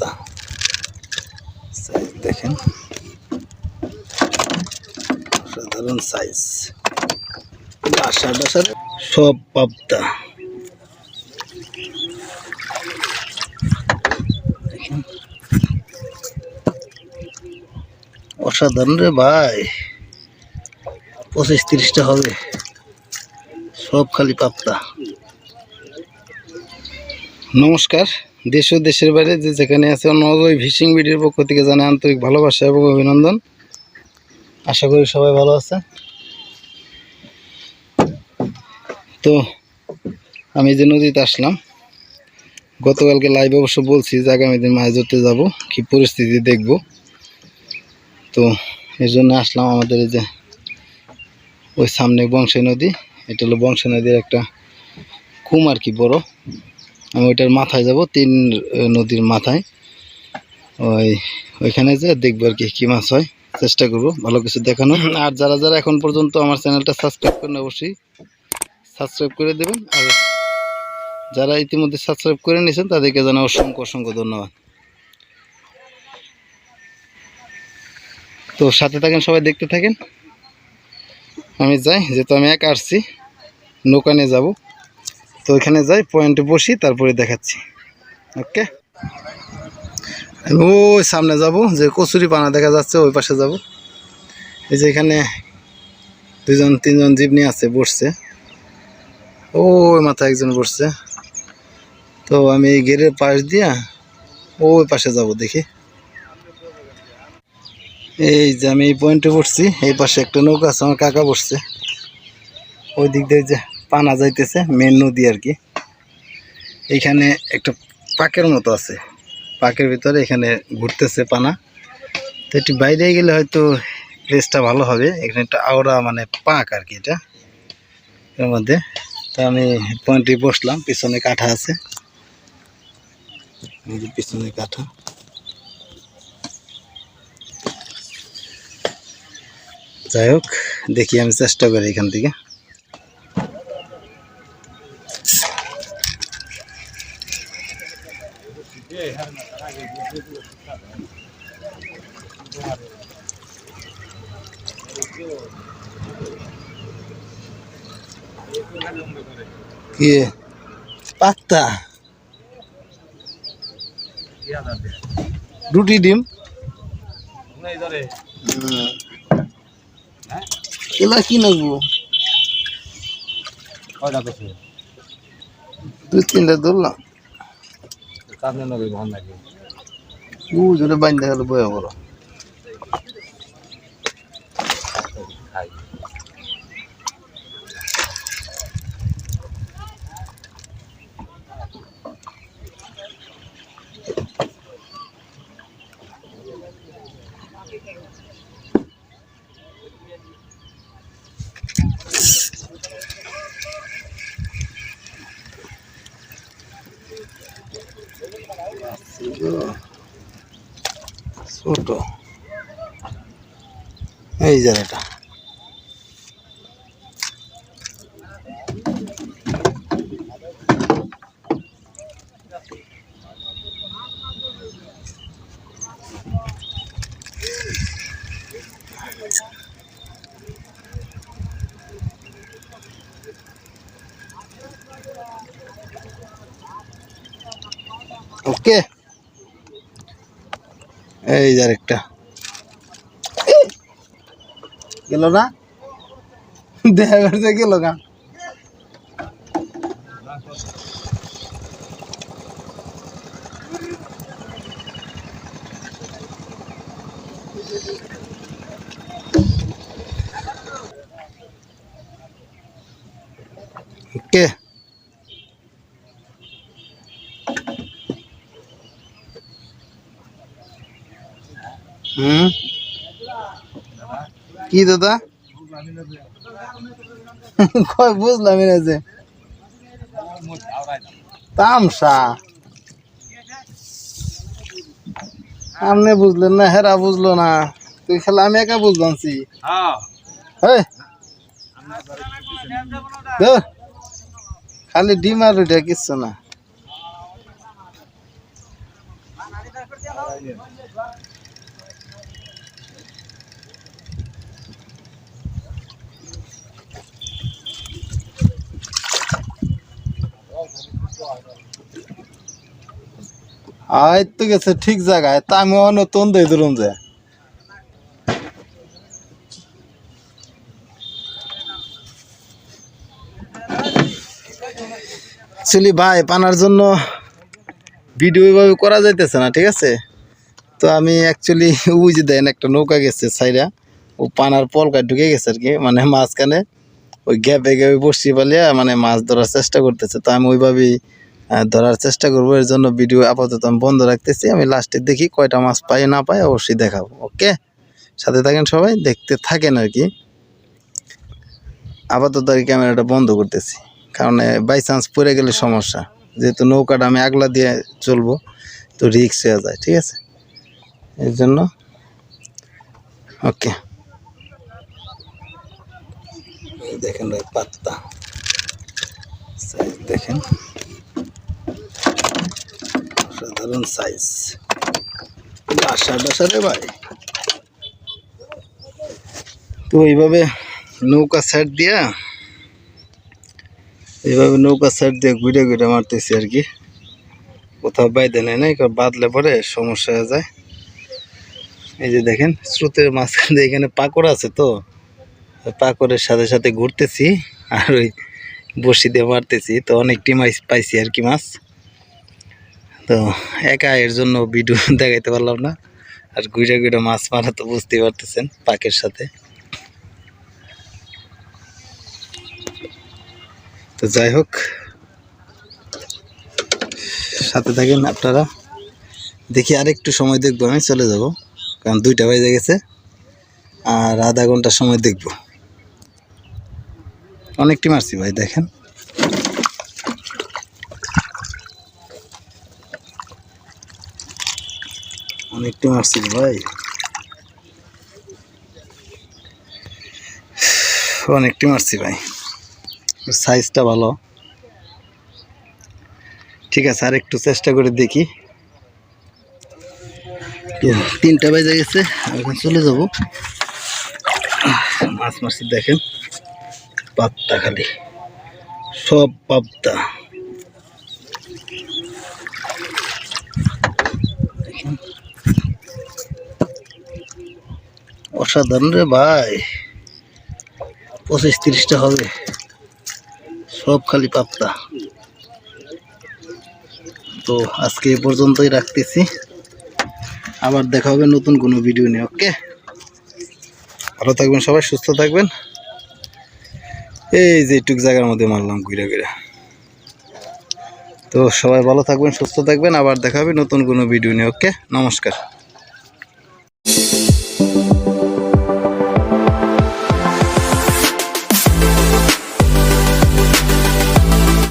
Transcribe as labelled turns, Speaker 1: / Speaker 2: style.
Speaker 1: পাপ্তা size দেখেন। সাধারণ size ডাসা ডাসা সব দেখেন। অসাধারণ রে ভাই। পঁচিশ তিরিশটা হবে। সব খালি পাপ্তা নমস্কার। দেশ ও দেশের বাইরে যে যেখানে আছে নজয় ফিশিং ভিডিওর পক্ষ থেকে জানাই আন্তরিক ভালোবাসা এবং অভিনন্দন। আশা করি সবাই ভালো আছে। তো আমি যে নদীতে আসলাম, গতকালকে লাইভ অবশ্য বলছি যে আগামী দিন মাছ ধরতে যাব, কি পরিস্থিতি দেখব। তো এই জন্য আসলাম আমাদের যে ওই সামনে বংশী নদী, এটা হলো বংশী নদীর একটা কুম আর কি বড়। আমি ওইটার মাথায় যাব, তিন নদীর মাথায়। ওই, ওইখানে যে দেখব আর কি, কী মাছ হয়। চেষ্টা করব, ভালো কিছু দেখানো আর যারা যারা এখন পর্যন্ত আমার চ্যানেলটা সাবস্ক্রাইব করেন অবশ্যই সাবস্ক্রাইব করে দেবেন। আর যারা ইতিমধ্যে সাবস্ক্রাইব করে নিয়েছেন, তাদেরকে জানা অসংখ্য অসংখ্য ধন্যবাদ। তো সাথে থাকেন, সবাই দেখতে থাকেন। আমি যাই, যেহেতু আমি এক আসছি, নৌকা নিয়ে যাব। তো ওইখানে যাই পয়েন্টে বসি, তারপরে দেখাচ্ছি। ওকে ওই সামনে যাব, যে কচুরি পানা দেখা যাচ্ছে, ওই পাশে যাব। এই যে এখানে দুজন তিনজন জীবনি আছে, বসছে। ওই মাথায় একজন বসছে। তো আমি এই গেটের পাশ দিয়া ওই পাশে যাব, দেখি। এই যে আমি এই পয়েন্টে বসছি, এই পাশে একটা নৌকা আছে, আমার কাকা বসছে। ওই দিক দিয়ে যে পানা যাইতেছে মেন নদী আর কি এইখানে একটা পাকের মতো আছে। পাকের ভিতরে এখানে ঘুরতেছে পানা। তো একটু বাইরে গেলে হয়তো প্লেসটা ভালো হবে। এখানে একটা আওড়া মানে পাক আর কি এটা, এর মধ্যে। তো আমি পয়েন্টে বসলাম, পিছনে কাঠা আছে। পিছনে কাঠা। যাই হোক, দেখি আমি চেষ্টা করি এখান থেকে। কি? পাত্তা রুটি ডিম? এলা কি
Speaker 2: পেছে
Speaker 1: দুই তিনটা ধরলাম।
Speaker 2: বহন নাকি
Speaker 1: জোরে বাইন্দা গেল বয়া বড়
Speaker 2: খাই
Speaker 1: ছোট এই জায়গাটা ওকে। এই যে আরেকটা। গেল না? দেখা করতে গেল গা ওকে হুম? কি দাদা? কয় বুঝলাম না যে। তামসা। আপনি বুঝলেন না, হেরা বুঝলো না। তুই খেলা আমি একা
Speaker 2: হ্যাঁ
Speaker 1: হেই। খালি ডিম আর ওইটা কিচ্ছু না। আয় তো গেছে ঠিক জায়গায়, তা আমি নতুন দই ধরুন যে। অ্যাকচুয়ালি ভাই, পানার জন্য ভিডিও এভাবে করা যাইতেছে না, ঠিক আছে? তো আমি অ্যাকচুয়ালি যে দেন একটা নৌকা গেছে সাইরা ও পানার পলকা ঢুকে গেছে আর কি মানে মাঝখানে ওই গ্যাপে গ্যাপে বসি পালিয়া মানে মাছ ধরার চেষ্টা করতেছে, তো আমি ওইভাবেই ধরার চেষ্টা করব। এর জন্য ভিডিও আপাতত আমি বন্ধ রাখতেছি। আমি লাস্টে দেখি কয়টা মাছ পাই, না পাই, অবশ্যই দেখাবো ওকে সাথে থাকেন সবাই, দেখতে থাকেন আর কি। আপাতত আর ক্যামেরাটা বন্ধ করতেছি, কারণ বাই চান্স পড়ে গেলে সমস্যা। যেহেতু নৌকাটা আমি আগলা দিয়ে চলবো, তো রিক্স হয়ে যায়, ঠিক আছে? এর জন্য ওকে দেখেন ভাই, পাত্তা। দেখেন। সাধারণ সাইজ বাসা বাসা রে ভাই। তো এইভাবে নৌকা সাইড দিয়া, এইভাবে নৌকা সাইড দিয়ে ঘুরে ঘুরে মারতেছি আর কি। কোথাও বাইদে নেয় কারণ বাদলে পরে সমস্যা হয়ে যায়। এই যে দেখেন, স্রোতের মাঝখান দিয়ে এখানে পাকড় আছে তো। পাকড়ের সাথে সাথে ঘুরতেছি, আর ওই বসি দিয়ে মারতেছি। তো অনেকটি মাছ পাইছি আর কি মাছ। তো একা এর জন্য ভিডিও দেখাইতে পারলাম না। আর ঘুরে ঘুরে মাছ মারা তো বুঝতেই পারতেছেন পাকের সাথে। তো যাই হোক, সাথে থাকেন আপনারা। দেখি আর একটু সময় দেখব, আমি চলে যাব, কারণ দুইটা বাজে গেছে, আর আধা ঘণ্টা সময় দেখব। অনেকটি মারছি ভাই, দেখেন। অনেকটি মারছি ভাই। অনেকটি মারছি ভাই। সাইজটা ভালো। ঠিক আছে, আর একটু চেষ্টা করে দেখি। তো তিনটা বেজে গেছে এখন চলে যাব। মাছ মাছ দেখেন। পাত্তা খালি। সব পাবদা। দেখেন। অসাধারণ রে ভাই। পঁচিশ তিরিশটা হবে। সব খালি পাপ্তা। তো আজকে এ পর্যন্তই রাখতেছি। আবার দেখা হবে নতুন কোনো ভিডিও নিয়ে ওকে ভালো থাকবেন সবাই, সুস্থ থাকবেন। এই যে একটু জায়গার মধ্যে মারলাম ঘুরে ঘুরে। তো সবাই ভালো থাকবেন, সুস্থ থাকবেন। আবার দেখা হবে নতুন কোনো ভিডিও নিয়ে ওকে নমস্কার।